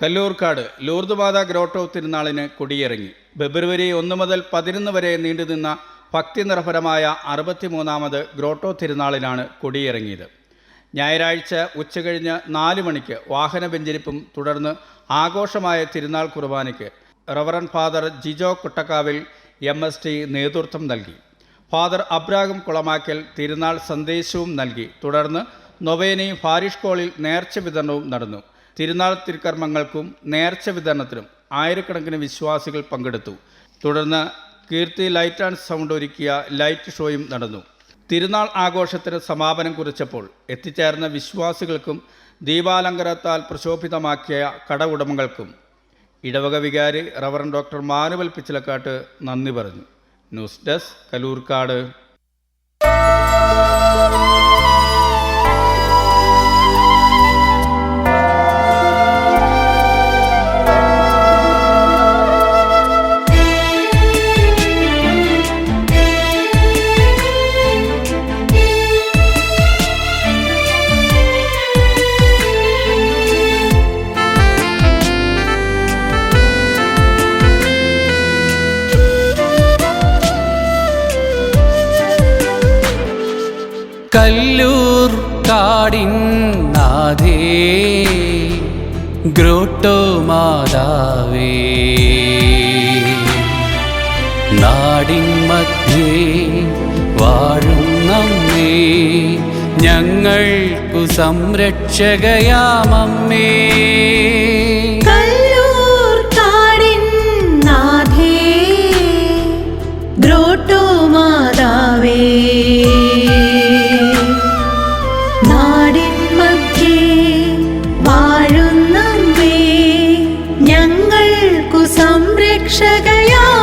Kallurkad Lourdes grotto തിരുനാളിന് കൊടിയിറങ്ങി. ഫെബ്രുവരി ഒന്ന് മുതൽ പതിനൊന്ന് വരെ നീണ്ടുനിന്ന ഭക്തി നിർഭരമായ അറുപത്തിമൂന്നാമത് ഗ്രോട്ടോ തിരുനാളിനാണ് കൊടിയിറങ്ങിയത്. ഞായറാഴ്ച ഉച്ചകഴിഞ്ഞ് നാല് മണിക്ക് വാഹന വെഞ്ചരിപ്പും തുടർന്ന് ആഘോഷമായ തിരുനാൾ കുർബാനയ്ക്ക് reverend father Jijo Kuttakkavil M S T നേതൃത്വം നൽകി. ഫാദർ അബ്രാഹം കുളമാക്കൽ തിരുനാൾ സന്ദേശവും നൽകി. തുടർന്ന് നൊവേനയും ഫാരിഷ് കോളിൽ നേർച്ച വിതരണവും നടന്നു. തിരുനാൾ തിരുക്കർമ്മങ്ങൾക്കും നേർച്ച വിതരണത്തിനും ആയിരക്കണക്കിന് വിശ്വാസികൾ പങ്കെടുത്തു. തുടർന്ന് കീർത്തി ലൈറ്റ് ആൻഡ് സൗണ്ട് ഒരുക്കിയ ലൈറ്റ് ഷോയും നടന്നു. തിരുനാൾ ആഘോഷത്തിന് സമാപനം കുറിച്ചപ്പോൾ എത്തിച്ചേർന്ന വിശ്വാസികൾക്കും ദീപാലങ്കരത്താൽ പ്രശോഭിതമാക്കിയ കട ഉടമകൾക്കും ഇടവക വികാരി റവറൻ ഡോക്ടർ മാനുവൽ പിച്ചിലക്കാട്ട് നന്ദി പറഞ്ഞു. News desk Kalloorkkad. കല്ലൂർ കാടിൻ നാഥേ ഗ്രോട്ടോ മാതാവേ. നാടിൻ മധ്യേ വാഴും നമ്മേ ഞങ്ങൾക്കു സംരക്ഷകയാമമ്മേ. 谁敢 càng.